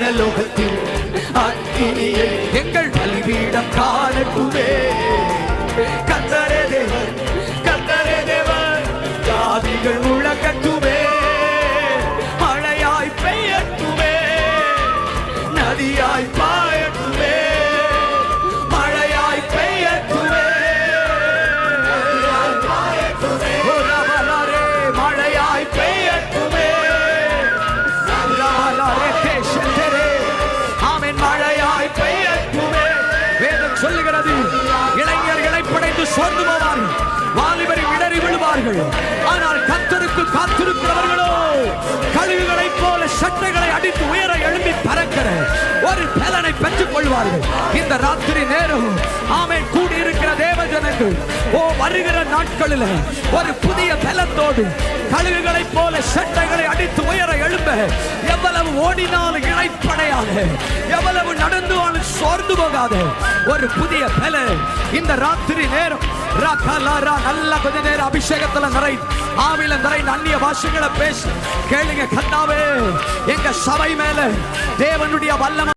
பரலோகத்தில் அக்கினியை எங்கள் பலிபீடம் காணட்டுமே. கத்தரே தேவன் கத்தரே தேவன் ஜாதிகள் முழக்கட்டுமே மழையாய் பெய்யட்டுமே. நதியாய் பாயட்டுமே இளைஞர்களை இளைஞர் இளைப்படைந்து சோர்ந்து போவார்கள். வாலிபரை இடறி விழுவார்கள். ஆனால் கத்தருக்கு காத்திருக்கிறவர்களோ கழுகுகளைப் போல சட்டைகளை அடித்து உயர எழும்பி பறக்கிற ஒரு பலனை பெற்றுக் கொள்வார்கள். இந்த ராத்திரி நேரம் ஆமை கூடியிருக்கிற தேவ ஜனங்கள் ஓ வருகிற நாட்களில் ஒரு புதிய பலத்தோடு கழுகுகளைப் போல சட்டைகளை அடித்து உயர எழும்ப எவ்வளவு ஓடினாலும் இழைப்படையாக எவ்வளவு நடந்து சோர்ந்து போகாதே. ஒரு புதிய பலன் இந்த ராத்திரி நேரம். ரகலரா, நல்ல கொஞ்ச நேரம் அபிஷேகத்துல நிறை ஆவில நிறை அந்நிய பாஷைகளை பேசு. கேளுங்க கத்தாவே எங்க சபை மேல தேவனுடைய வல்லமை